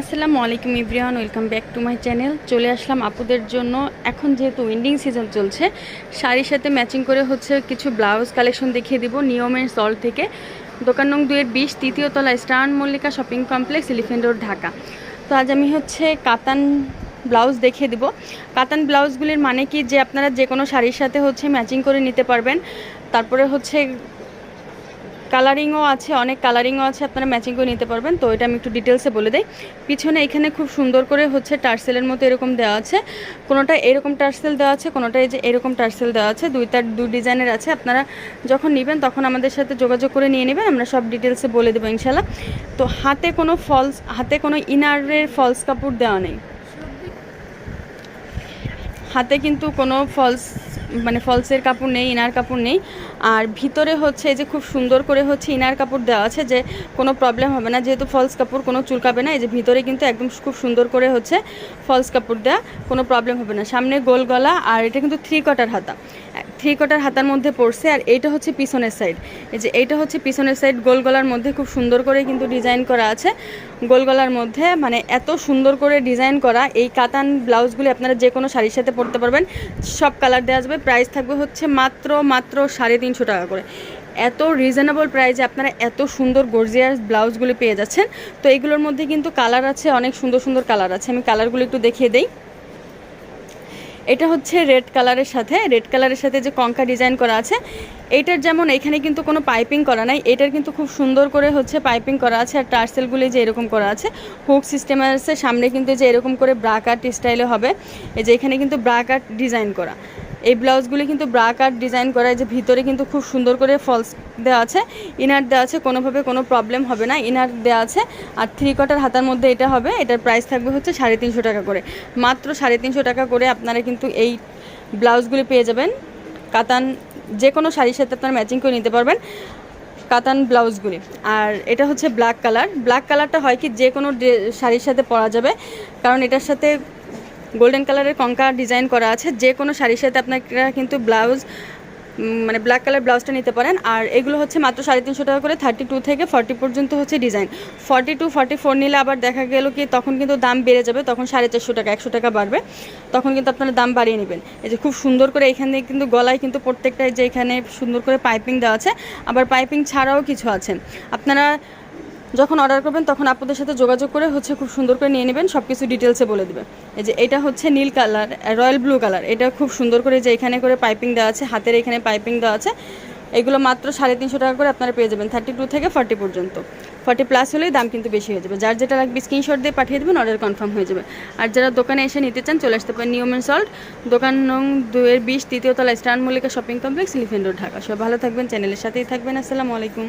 আসসালামু আলাইকুম ইব্রিয়ান, welcome back to my channel. চলে আসলাম আপুদের জন্য। এখন যেহেতু উইন্ডিং সিজন চলছে, শাড়ির সাথে ম্যাচিং করে হচ্ছে কিছু ব্লাউজ কালেকশন দেখিয়ে দিব নিয়মের সল থেকে। দোকান নং দুয়ের বিশ, তৃতীয় তলা Eastern Mallika Shopping Complex Elephant Road, Dhaka. তো আজ আমি হচ্ছে কাতান ব্লাউজ দেখিয়ে দিব। কাতান ব্লাউজগুলির মানে কি? যে আপনারা যে কোনো শাড়ির সাথে হচ্ছে ম্যাচিং করে নিতে পারবেন। তারপরে হচ্ছে কালারিংও আছে, অনেক কালারিংও আছে, আপনারা ম্যাচিং করে নিতে পারবেন। তো এটা আমি একটু ডিটেলসে বলে দিই। পিছনে এখানে খুব সুন্দর করে হচ্ছে টার্সেলের মতো এরকম দেওয়া আছে। কোনোটা এরকম টার্সেল দেওয়া আছে, কোনোটা এই যে এরকম টার্সেল দেওয়া আছে। দুইটার দু ডিজাইনের আছে। আপনারা যখন নেবেন তখন আমাদের সাথে যোগাযোগ করে নিয়ে নেবেন, আমরা সব ডিটেলসে বলে দেবো ইনশাল্লাহ তো হাতে কোনো ফলস হাতে কোনো ইনারের ফলস কাপড় দেওয়া নেই। হাতে কিন্তু কোনো ফলস মানে ফলসের কাপড় নেই, ইনার কাপড় নেই। আর ভিতরে হচ্ছে এই যে খুব সুন্দর করে হচ্ছে ইনার কাপড় দেওয়া আছে যে কোনো প্রবলেম হবে না, যেহেতু ফলস কাপড় কোনো চুলকাবে না, এই যে ভিতরে কিন্তু একদম খুব সুন্দর করে হচ্ছে ফলস কাপড় দেওয়া কোনো প্রবলেম হবে না। সামনে গোল গলা আর এটা কিন্তু থ্রি কটার হাতা। থ্রি কটার হাতার মধ্যে পড়ছে আর এইটা হচ্ছে পিছনের সাইড এই যে এইটা হচ্ছে পিছনের সাইড গোল গলার মধ্যে খুব সুন্দর করে কিন্তু ডিজাইন করা আছে। গোল গলার মধ্যে মানে এত সুন্দর করে ডিজাইন করা, এই কাতান ব্লাউজগুলি আপনারা যে কোনো শাড়ির সাথে পরতে পারবেন। সব কালার দেওয়া যাবে। প্রাইস থাকবে হচ্ছে মাত্র মাত্র সাড়ে তিনশো টাকা করে। এত রিজনেবল প্রাইসে আপনারা এত সুন্দর গর্জিয়াস ব্লাউজগুলি পেয়ে যাচ্ছেন। তো এইগুলোর মধ্যে কিন্তু কালার আছে, অনেক সুন্দর সুন্দর কালার আছে। আমি কালারগুলো একটু দেখিয়ে দিই। এটা হচ্ছে রেড কালারের সাথে, রেড কালারের সাথে যে কঙ্কা ডিজাইন করা আছে, এইটার যেমন এখানে কিন্তু কোনো পাইপিং করা নাই, এটার কিন্তু খুব সুন্দর করে হচ্ছে পাইপিং করা আছে আর টার্সেলগুলি যে এরকম করা আছে, হুক সিস্টেম আছে, সামনে কিন্তু যে এরকম করে ব্রাক আর্ট স্টাইলে হবে, এই যে এখানে কিন্তু ব্রাক আর্ট ডিজাইন করা। এই ব্লাউজগুলি কিন্তু ব্রা কাট ডিজাইন করা যে ভিতরে কিন্তু খুব সুন্দর করে ফলস দেওয়া আছে, ইনার দেওয়া আছে, কোনোভাবে কোনো প্রবলেম হবে না, ইনার দেওয়া আছে, আর থ্রি কটার হাতার মধ্যে এটা হবে, এটার প্রাইস থাকবে হচ্ছে সাড়ে তিনশো টাকা করে। মাত্র সাড়ে তিনশো টাকা করে আপনারা কিন্তু এই ব্লাউজগুলি পেয়ে যাবেন। কাতান যে কোনো শাড়ির সাথে আপনারা ম্যাচিং করে নিতে পারবেন কাতান ব্লাউজগুলি। আর এটা হচ্ছে ব্ল্যাক কালার ব্ল্যাক কালারটা হয় কি যে কোনো শাড়ির সাথে পরা যাবে, কারণ এটার সাথে গোল্ডেন কালারের কঙ্কা ডিজাইন করা আছে। যে কোনো শাড়ির সাথে আপনারা কিন্তু ব্লাউজ মানে ব্ল্যাক কালার ব্লাউজটা নিতে পারেন। আর এগুলো হচ্ছে মাত্র সাড়ে তিনশো টাকা করে থার্টি টু থেকে ফর্টি পর্যন্ত হচ্ছে design. Forty two forty four নিলে আবার দেখা গেল কি, তখন কিন্তু দাম বেড়ে যাবে, তখন সাড়ে চারশো টাকা, একশো টাকা বাড়বে। তখন কিন্তু আপনারা দাম বাড়িয়ে নেবেন। এই যে খুব সুন্দর করে এখানে কিন্তু গলায় কিন্তু প্রত্যেকটাই যে এখানে সুন্দর করে পাইপিং দেওয়া আছে। আবার পাইপিং ছাড়াও কিছু আছে। আপনারা যখন অর্ডার করবেন, তখন আপনাদের সাথে যোগাযোগ করে হচ্ছে খুব সুন্দর করে নিয়ে নেবেন সব কিছু ডিটেলসে বলে দেবে। এই যে এটা হচ্ছে নীল কালার রয়্যাল ব্লু কালার এটা খুব সুন্দর করে যে এখানে করে পাইপিং দেওয়া আছে, হাতের এখানে পাইপিং দেওয়া আছে, এগুলো মাত্র সাড়ে তিনশো টাকা করে আপনারা পেয়ে যাবেন থার্টি টু থেকে ফর্টি পর্যন্ত। ফর্টি প্লাস হলেই দাম কিন্তু বেশি হয়ে যাবে। যার যেটা লাগবে স্ক্রিনশট দিয়ে পাঠিয়ে দেবেন অর্ডার কনফার্ম হয়ে যাবে। আর যারা দোকানে এসে নিতে চান, চলে আসতে পারেন নিয়ম সল্ট দোকান নং দুয়ের বিশ, তৃতীয় তলা Eastern Mallika Shopping Complex Elephant Road Dhaka. সব ভালো থাকবেন চ্যানেলের সাথেই থাকবেন। আসসালামু আলাইকুম।